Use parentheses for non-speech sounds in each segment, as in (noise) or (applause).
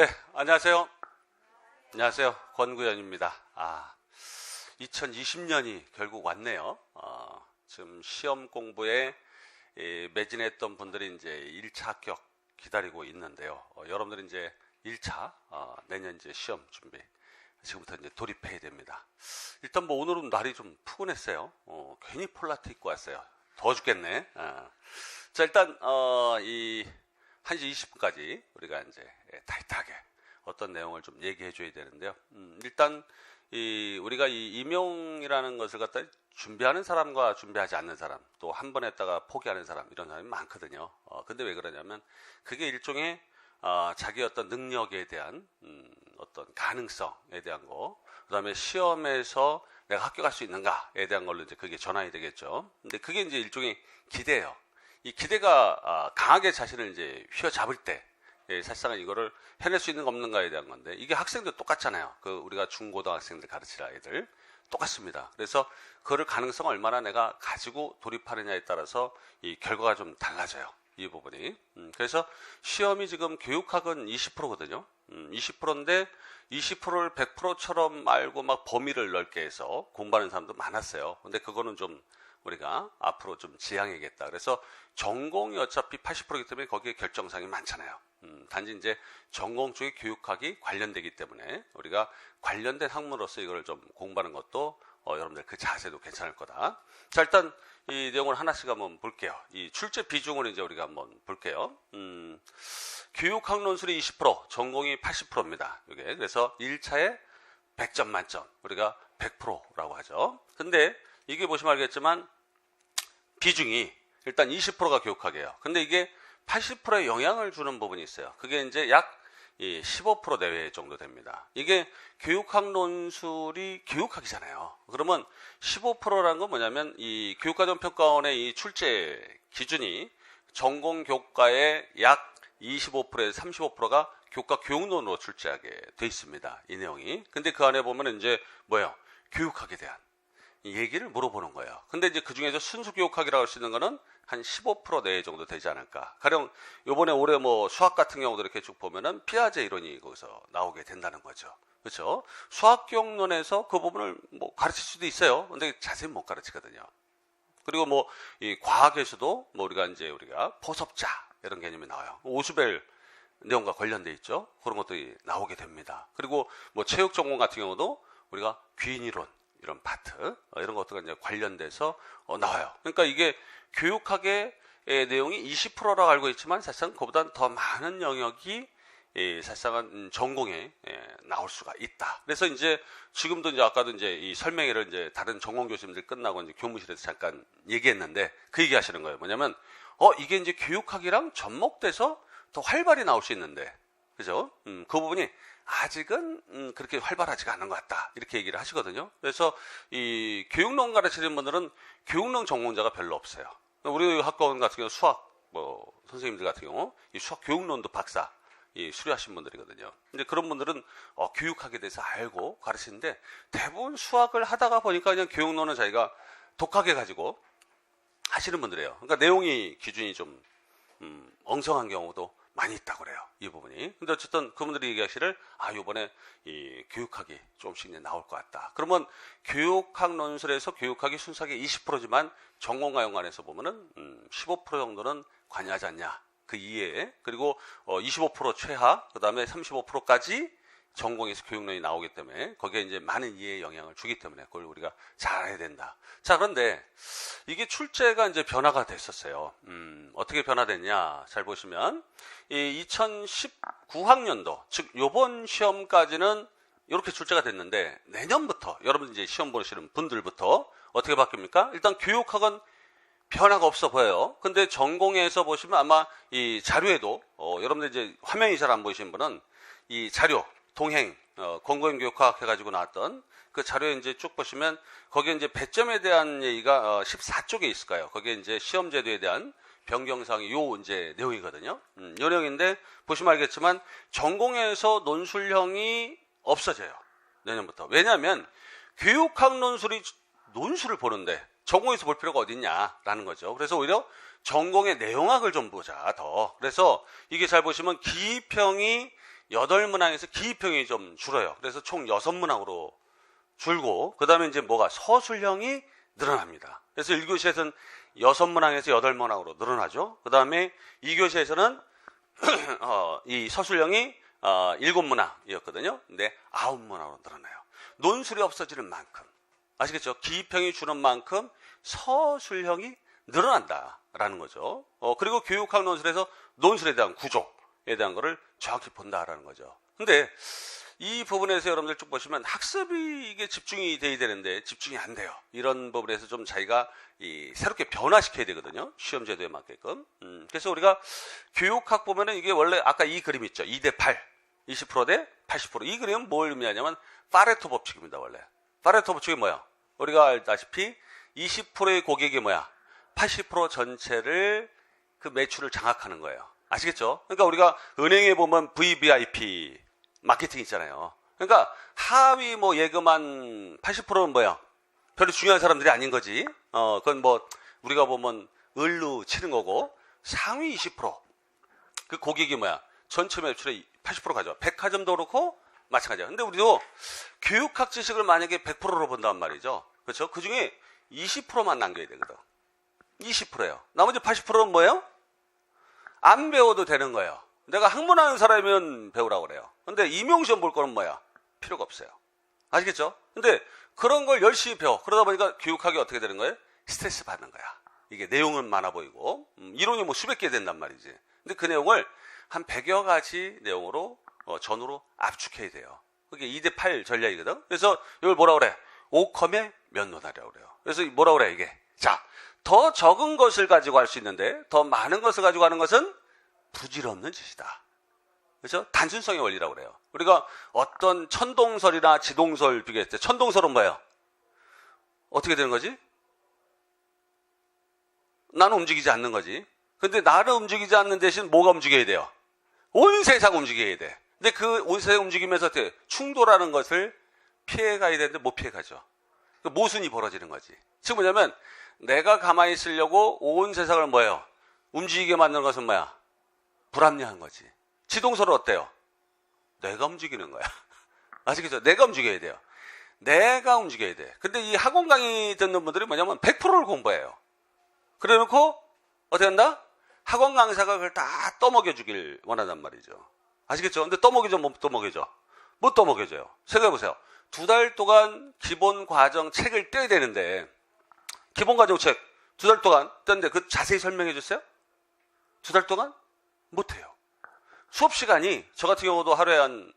네, 안녕하세요. 안녕하세요. 권구현입니다. 아, 2020년이 결국 왔네요. 어, 지금 시험 공부에 예, 매진했던 분들이 이제 1차 합격 기다리고 있는데요. 어, 여러분들이 이제 1차 어, 내년 이제 시험 준비 지금부터 이제 돌입해야 됩니다. 일단 뭐 오늘은 날이 좀 푸근했어요. 어, 괜히 폴라트 입고 왔어요. 더워 죽겠네. 어. 자 일단 어, 이 1시 20분까지 우리가 이제 타이트하게 어떤 내용을 좀 얘기해 줘야 되는데요. 음, 일단 이 우리가 이 임용이라는 것을 갖다 준비하는 사람과 준비하지 않는 사람, 또 한 번 했다가 포기하는 사람 이런 사람이 많거든요. 어, 근데 왜 그러냐면 그게 일종의 어, 자기 어떤 능력에 대한 음, 어떤 가능성에 대한 거, 그다음에 시험에서 내가 합격할 수 있는가에 대한 걸로 이제 그게 전환이 되겠죠. 근데 그게 이제 일종의 기대예요. 이 기대가 아, 강하게 자신을 이제 휘어잡을 때 예, 사실상은 이거를 해낼 수 있는 가 없는가에 대한 건데 이게 학생들 똑같잖아요. 그 우리가 중고등학생들 가르칠 아이들 똑같습니다. 그래서 그를 가능성 얼마나 내가 가지고 돌입하느냐에 따라서 이 결과가 좀 달라져요. 이 부분이. 음, 그래서 시험이 지금 교육학은 20%거든요. 음, 20%인데 20%를 100%처럼 알고 막 범위를 넓게 해서 공부하는 사람도 많았어요. 근데 그거는 좀 우리가 앞으로 좀 지향해야겠다. 그래서 전공이 어차피 80%이기 때문에 거기에 결정상이 많잖아요. 음, 단지 이제 전공 쪽의 교육학이 관련되기 때문에 우리가 관련된 학문으로서 이걸 좀 공부하는 것도 어, 여러분들 그 자세도 괜찮을 거다. 자, 일단 이 내용을 하나씩 한번 볼게요. 이 출제 비중을 이제 우리가 한번 볼게요. 음, 교육학 논술이 20%, 전공이 80%입니다. 이게 그래서 1차에 100점 만점, 우리가 100%라고 하죠. 근데 이게 보시면 알겠지만 비중이 일단 20%가 교육학이에요. 근데 이게 80%의 영향을 주는 부분이 있어요. 그게 이제 약 15% 내외 정도 됩니다. 이게 교육학 논술이 교육학이잖아요. 그러면 15%라는 건 뭐냐면 이 교육과정평가원의 이 출제 기준이 전공 교과의 약 25%에서 35%가 교과 교육론으로 출제하게 돼 있습니다. 이 내용이. 근데 그 안에 보면 이제 뭐예요? 교육학에 대한 얘기를 물어보는 거예요. 근데 이제 그 중에서 순수 교육학이라고 할 수 있는 거는 한 15% 내외 정도 되지 않을까. 가령 요번에 올해 뭐 수학 같은 경우도 이렇게 쭉 보면은 피아제 이론이 거기서 나오게 된다는 거죠. 그렇죠? 수학 교육론에서 그 부분을 뭐 가르칠 수도 있어요. 근데 자세히 못 가르치거든요. 그리고 뭐 이 과학에서도 뭐 우리가 이제 우리가 포섭자 이런 개념이 나와요. 오수벨 내용과 관련돼 있죠. 그런 것들이 나오게 됩니다. 그리고 뭐 체육 전공 같은 경우도 우리가 귀인 이론 이런 파트 어, 이런 것들과 이제 관련돼서 어, 나와요. 그러니까 이게 교육학의 내용이 20%라고 알고 있지만 사실상 그보다 더 많은 영역이 예, 사실상은 음, 전공에 예, 나올 수가 있다. 그래서 이제 지금도 이제 아까도 이제 이 설명회를 이제 다른 전공 교수님들 끝나고 이제 교무실에서 잠깐 얘기했는데 그 얘기 하시는 거예요. 뭐냐면 어 이게 이제 교육학이랑 접목돼서 더 활발히 나올 수 있는데 그죠? 음, 그 부분이 아직은 음, 그렇게 활발하지가 않은 것 같다 이렇게 얘기를 하시거든요. 그래서 이 교육론 가르치는 분들은 교육론 전공자가 별로 없어요. 우리 학과원 같은 경우 수학 뭐 선생님들 같은 경우 이 수학 교육론도 박사 이 수료하신 분들이거든요. 근데 그런 분들은 어, 교육학에 대해서 알고 가르치는데 대부분 수학을 하다가 보니까 그냥 교육론은 자기가 독하게 가지고 하시는 분들이에요. 그러니까 내용이 기준이 좀 음, 엉성한 경우도 많이 있다고 그래요. 이 부분이. 근데 어쨌든 그분들이 얘기하시를 아, 요번에 이 교육학이 조금씩 나올 것 같다. 그러면 교육학 논술에서 교육학이 순수하게 20%지만 전공과 연관해서 보면은 음, 15% 정도는 관여하지 않냐. 그 이외에 그리고 어, 25% 최하, 그다음에 35%까지 전공에서 교육론이 나오기 때문에 거기에 이제 많은 이해의 영향을 주기 때문에 그걸 우리가 잘 알아야 된다. 자, 그런데 이게 출제가 이제 변화가 됐었어요. 음, 어떻게 변화됐냐? 잘 보시면 이 2019학년도 즉 요번 시험까지는 이렇게 출제가 됐는데 내년부터 여러분 이제 시험 보시는 분들부터 어떻게 바뀝니까? 일단 교육학은 변화가 없어 보여요. 근데 전공에서 보시면 아마 이 자료에도 어, 여러분들 이제 화면이 잘 안 보이신 분은 이 자료 동행 어, 권고형 교육학 해가지고 나왔던 그 자료에 이제 쭉 보시면 거기에 이제 배점에 대한 얘기가 어, 14쪽에 있을 까요 거기에 이제 시험 제도에 대한 변경사항이 요 이제 내용이거든요. 음, 요 내용인데 보시면 알겠지만 전공에서 논술형이 없어져요. 내년부터. 왜냐하면 교육학 논술이 논술을 보는데 전공에서 볼 필요가 어딨냐라는 거죠. 그래서 오히려 전공의 내용학을 좀 보자 더. 그래서 이게 잘 보시면 기평이 8문항에서 기입형이 좀 줄어요. 그래서 총 6문항으로 줄고 그다음에 이제 뭐가 서술형이 늘어납니다. 그래서 1교시에서는 6문항에서 8문항으로 늘어나죠. 그다음에 2교시에서는 (clears throat) 어, 이 서술형이 어, 7문항이었거든요. 근데 9문항으로 늘어나요. 논술이 없어지는 만큼 아시겠죠? 기입형이 주는 만큼 서술형이 늘어난다라는 거죠. 어, 그리고 교육학 논술에서 논술에 대한 구조에 대한 거를 정확히 본다라는 거죠. 근데 이 부분에서 여러분들 쭉 보시면 학습이 이게 집중이 돼야 되는데 집중이 안 돼요. 이런 부분에서 좀 자기가 이 새롭게 변화시켜야 되거든요. 시험 제도에 맞게끔. 음, 그래서 우리가 교육학 보면은 이게 원래 아까 이 그림 있죠. 2대 8. 20%대 80%. 이 그림은 뭘 의미하냐면 파레토 법칙입니다, 원래. 파레토 법칙이 뭐야? 우리가 알다시피 20%의 고객이 뭐야? 80% 전체를 그 매출을 장악하는 거예요. 아시겠죠? 그러니까 우리가 은행에 보면 VVIP 마케팅 있잖아요. 그러니까 하위 뭐 예금한 80%는 뭐야? 별로 중요한 사람들이 아닌 거지. 어, 그건 뭐 우리가 보면 을로 치는 거고 상위 20%그 고객이 뭐야? 전체 매출의 80% 가져. 백화점도 그렇고 마찬가지야. 근데 우리도 교육학 지식을 만약에 100%로 본단 말이죠. 그렇죠? 그 중에 20%만 남겨야 되거든. 20%예요. 나머지 80%는 뭐예요? 안 배워도 되는 거예요. 내가 학문하는 사람이면 배우라고 그래요. 근데 임용시험 볼 거는 뭐야? 필요가 없어요. 아시겠죠? 근데 그런 걸 열심히 배워. 그러다 보니까 교육학이 어떻게 되는 거예요? 스트레스 받는 거야. 이게 내용은 많아 보이고, 음, 이론이 뭐 수백 개 된단 말이지. 근데 그 내용을 한 100여 가지 내용으로, 어, 전후로 압축해야 돼요. 그게 2대8 전략이거든? 그래서 이걸 뭐라 그래? 오컴의 면노다라고 그래요. 그래서 뭐라 그래, 이게? 자, 더 적은 것을 가지고 할 수 있는데, 더 많은 것을 가지고 하는 것은 부질없는 짓이다. 그렇죠? 단순성의 원리라고 그래요. 우리가 어떤 천동설이나 지동설 비교했을 때 천동설은 뭐예요? 어떻게 되는 거지? 나는 움직이지 않는 거지. 근데 나를 움직이지 않는 대신 뭐가 움직여야 돼요? 온 세상 움직여야 돼. 근데 그 온 세상 움직이면서 어떻게 충돌하는 것을 피해 가야 되는데 못 피해 가죠. 그 모순이 벌어지는 거지. 즉 뭐냐면 내가 가만히 있으려고 온 세상을 뭐예요? 움직이게 만드는 것은 뭐야? 불합리한 거지. 지동설은 어때요? 내가 움직이는 거야. (laughs) 아시겠죠? 내가 움직여야 돼요. 내가 움직여야 돼. 근데 이 학원 강의 듣는 분들이 뭐냐면 100%를 공부해요. 그래 놓고 어떻게 한다? 학원 강사가 그걸 다 떠먹여 주길 원한단 말이죠. 아시겠죠? 근데 떠먹여줘, 못 떠먹여줘? 못 떠먹여줘요. 생각해 보세요. 두 달 동안 기본 과정 책을 떼야 되는데, 기본 과정 책 두 달 동안 떴는데 그 자세히 설명해 줬어요? 두 달 동안? 못해요. 수업 시간이 저 같은 경우도 하루에 한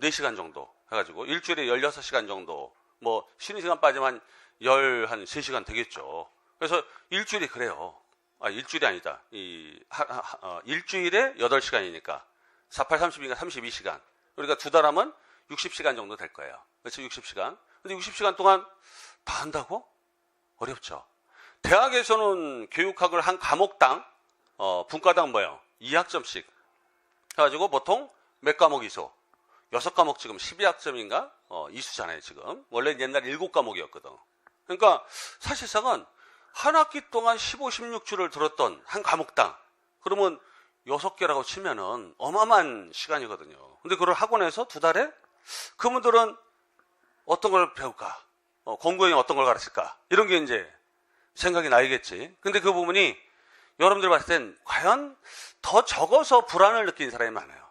4시간 정도 해가지고 일주일에 16시간 정도 뭐 쉬는 시간 빠지면 열한 3시간 되겠죠. 그래서 일주일이 그래요. 아, 일주일이 아니다. 이, 하, 하, 어, 일주일에 8시간이니까 48, 32가 32시간. 우리가 두 달 하면 60시간 정도 될 거예요. 그렇죠? 60시간. 근데 60시간 동안 다 한다고? 어렵죠. 대학에서는 교육학을 한 과목당, 어, 분과당 뭐예요? 2학점씩 해가지고 보통 몇 과목 이소? 6과목 지금 12학점인가? 어, 이수잖아요, 지금. 원래 옛날에 7과목이었거든. 그러니까 사실상은 한 학기 동안 15, 16주를 들었던 한 과목당. 그러면 6개라고 치면은 어마어마한 시간이거든요. 근데 그걸 학원에서 두 달에? 그분들은 어떤 걸 배울까? 어, 공부형이 어떤 걸 가르칠까? 이런 게 이제 생각이 나야겠지. 근데 그 부분이 여러분들 봤을 땐 과연 더 적어서 불안을 느끼는 사람이 많아요.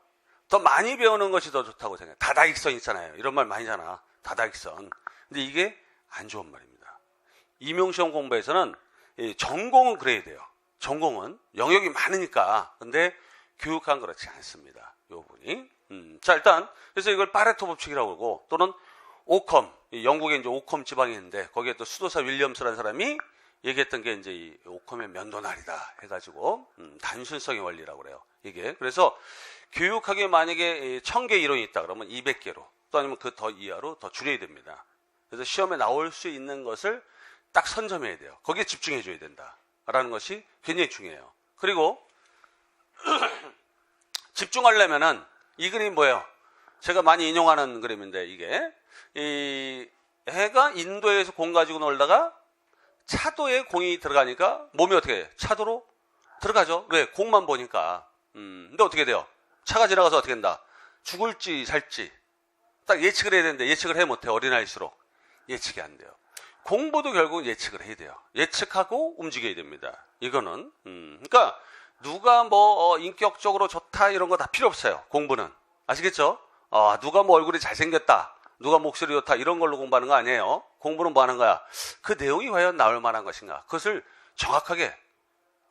더 많이 배우는 것이 더 좋다고 생각해요. 다다익선 있잖아요. 이런 말 많이잖아. 다다익선. 근데 이게 안 좋은 말입니다. 임용시험 공부에서는 전공은 그래야 돼요. 전공은 영역이 많으니까. 근데 교육한 그렇지 않습니다. 요 부분이. 음, 자, 일단, 그래서 이걸 파레토 법칙이라고 그러고, 또는 오컴, 영국에 이제 오컴 지방이 있는데, 거기에 또 수도사 윌리엄스라는 사람이 얘기했던 게 이제 이 오컴의 면도날이다 해가지고 음, 단순성의 원리라고 그래요. 이게 그래서 교육학에 만약에 천 개 이론이 있다 그러면 200개로 또 아니면 그 더 이하로 더 줄여야 됩니다. 그래서 시험에 나올 수 있는 것을 딱 선점해야 돼요. 거기에 집중해 줘야 된다라는 것이 굉장히 중요해요. 그리고 (clears throat) 집중하려면은 이 그림이 뭐예요? 제가 많이 인용하는 그림인데 이게 이 해가 인도에서 공 가지고 놀다가 차도에 공이 들어가니까 몸이 어떻게 해? 차도로 들어가죠. 왜? 공만 보니까. 음, 근데 어떻게 돼요? 차가 지나가서 어떻게 된다? 죽을지 살지 딱 예측을 해야 되는데 예측을 해 못해 어린아이일수록 예측이 안 돼요. 공부도 결국 예측을 해야 돼요. 예측하고 움직여야 됩니다. 이거는 음, 그러니까 누가 뭐 어, 인격적으로 좋다 이런 거 다 필요 없어요. 공부는 아시겠죠? 아, 누가 뭐 얼굴이 잘생겼다, 누가 목소리 좋다 이런 걸로 공부하는 거 아니에요. 공부는 뭐 하는 거야? 그 내용이 과연 나올 만한 것인가? 그것을 정확하게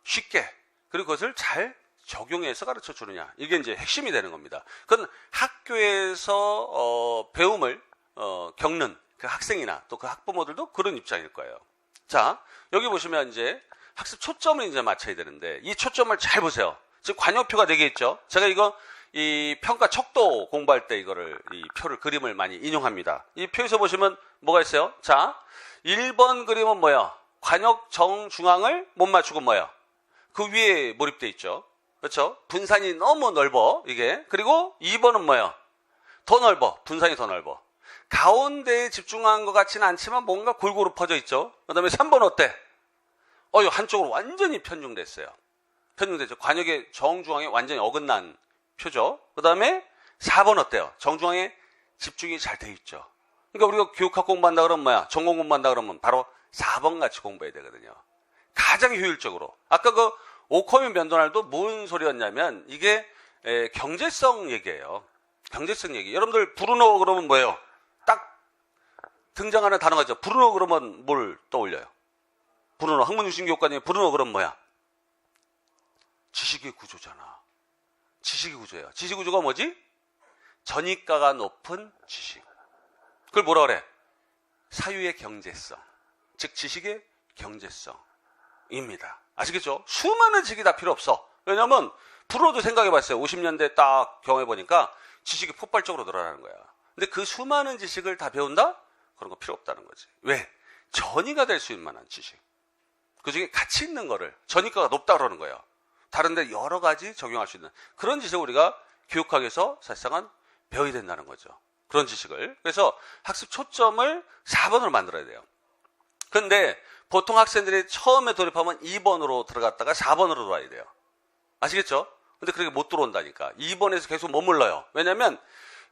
쉽게 그리고 그것을 잘 적용해서 가르쳐 주느냐 이게 이제 핵심이 되는 겁니다. 그건 학교에서 어, 배움을 어, 겪는 그 학생이나 또 그 학부모들도 그런 입장일 거예요. 자 여기 보시면 이제 학습 초점을 이제 맞춰야 되는데 이 초점을 잘 보세요. 지금 관용표가 4개 있죠. 제가 이거 이 평가 척도 공부할 때 이거를 이 표를 그림을 많이 인용합니다. 이 표에서 보시면 뭐가 있어요? 자 1번 그림은 뭐야? 관역 정중앙을 못 맞추고 뭐야? 그 위에 몰입돼 있죠. 그렇죠? 분산이 너무 넓어 이게. 그리고 2번은 뭐야? 더 넓어. 분산이 더 넓어. 가운데에 집중한 것 같지는 않지만 뭔가 골고루 퍼져 있죠. 그 다음에 3번 어때? 어, 이 한쪽으로 완전히 편중됐어요. 편중됐죠. 관역의 정중앙에 완전히 어긋난 표죠. 그 다음에 4번 어때요? 정중앙에 집중이 잘 돼 있죠. 그러니까 우리가 교육학 공부한다 그러면 뭐야? 전공 공부한다 그러면 바로 4번 같이 공부해야 되거든요. 가장 효율적으로. 아까 그 오커민 변도날도 뭔 소리였냐면 이게 에, 경제성 얘기예요. 경제성 얘기. 여러분들 브루노 그러면 뭐예요? 딱 등장하는 단어가 있죠. 브루노 그러면 뭘 떠올려요? 브루노 학문유신교육과님 브루노 그럼 뭐야? 지식의 구조잖아. 지식의 구조예요. 지식 구조가 뭐지? 전이가가 높은 지식. 그걸 뭐라 그래? 사유의 경제성. 즉 지식의 경제성입니다. 아시겠죠? 수많은 지식이 다 필요 없어. 왜냐하면 프로도 생각해 봤어요. 50년대 딱 경험해보니까 지식이 폭발적으로 늘어나는 거야. 근데 그 수많은 지식을 다 배운다? 그런 거 필요 없다는 거지. 왜? 전이가 될 수 있는 만한 지식. 그 중에 가치 있는 거를 전이가가 높다 그러는 거예요. 다른데 여러 가지 적용할 수 있는 그런 지식을 우리가 교육학에서 사실상은 배워야 된다는 거죠. 그런 지식을. 그래서 학습 초점을 4번으로 만들어야 돼요. 근데 보통 학생들이 처음에 돌입하면 2번으로 들어갔다가 4번으로 들어와야 돼요. 아시겠죠? 근데 그렇게 못 들어온다니까. 2번에서 계속 머물러요. 왜냐면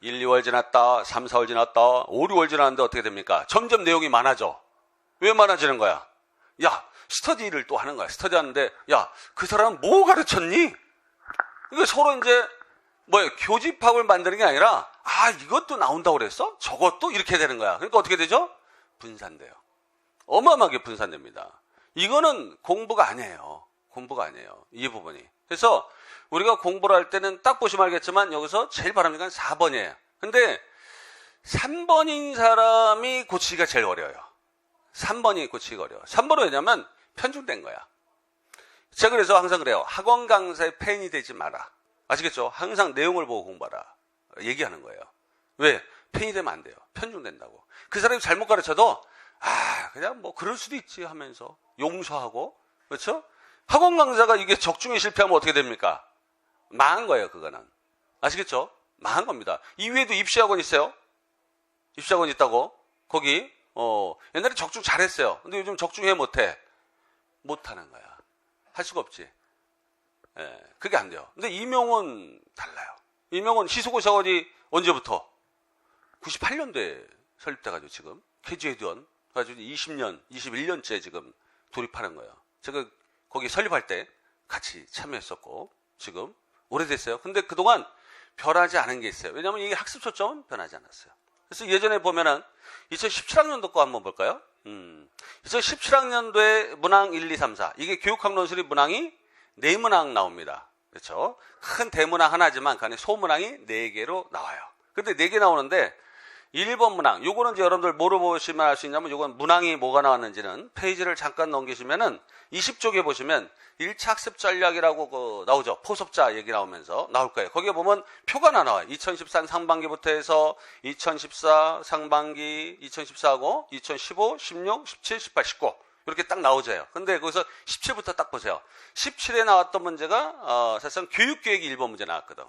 1, 2월 지났다, 3, 4월 지났다, 5, 6월 지났는데 어떻게 됩니까? 점점 내용이 많아져. 왜 많아지는 거야? 야, 스터디를 또 하는 거야. 스터디 하는데, 야, 그 사람은 뭐 가르쳤니? 이게 서로 이제, 뭐야, 교집합을 만드는 게 아니라, 아, 이것도 나온다고 그랬어? 저것도? 이렇게 되는 거야. 그러니까 어떻게 되죠? 분산돼요. 어마어마하게 분산됩니다. 이거는 공부가 아니에요. 공부가 아니에요. 이 부분이. 그래서 우리가 공부를 할 때는 딱 보시면 알겠지만 여기서 제일 바람직한 4번이에요. 근데 3번인 사람이 고치기가 제일 어려워요. 3번이 고치기가 어려워. 3번은 왜냐면 편중된 거야. 제가 그래서 항상 그래요. 학원 강사의 팬이 되지 마라. 아시겠죠? 항상 내용을 보고 공부하라. 얘기하는 거예요. 왜? 팬이 되면 안 돼요. 편중된다고. 그 사람이 잘못 가르쳐도 아, 그냥 뭐 그럴 수도 있지 하면서 용서하고 그렇죠? 학원 강사가 이게 적중에 실패하면 어떻게 됩니까? 망한 거예요, 그거는. 아시겠죠? 망한 겁니다. 이외에도 입시학원 있어요. 입시학원 있다고. 거기 어, 옛날에 적중 잘했어요. 근데 요즘 적중해 못해. 못하는 거야. 할 수가 없지. 예, 그게 안 돼요. 근데 이명은 달라요. 이명은 시소고사원이 언제부터? 98년도에 설립돼가지고 지금 KG에듀원 가지고 20년, 21년째 지금 돌입하는 거예요. 제가 거기 설립할 때 같이 참여했었고 지금 오래됐어요. 근데 그동안 변하지 않은 게 있어요. 왜냐하면 이게 학습 초점은 변하지 않았어요. 그래서 예전에 보면은 2017학년도 거 한번 볼까요? 음, 2017학년도에 문항 1, 2, 3, 4 이게 교육학 논술이 문항이 네 문항 나옵니다. 그렇죠? 큰 대문항 하나지만 그 안에 소문항이 네 개로 나와요. 근데 네 개 나오는데 1번 문항, 요거는 이제 여러분들 뭐로 보시면 알 수 있냐면 요건 문항이 뭐가 나왔는지는 페이지를 잠깐 넘기시면은 20쪽에 보시면 1차 학습 전략이라고 그 나오죠. 포섭자 얘기 나오면서 나올 거예요. 거기에 보면 표가 하나 나와요. 2013 상반기부터 해서 2014 상반기, 2014하고 2015, 16, 17, 18, 19 이렇게 딱 나오져요. 근데 거기서 17부터 딱 보세요. 17에 나왔던 문제가 어, 사실상 교육계획이 1번 문제 나왔거든.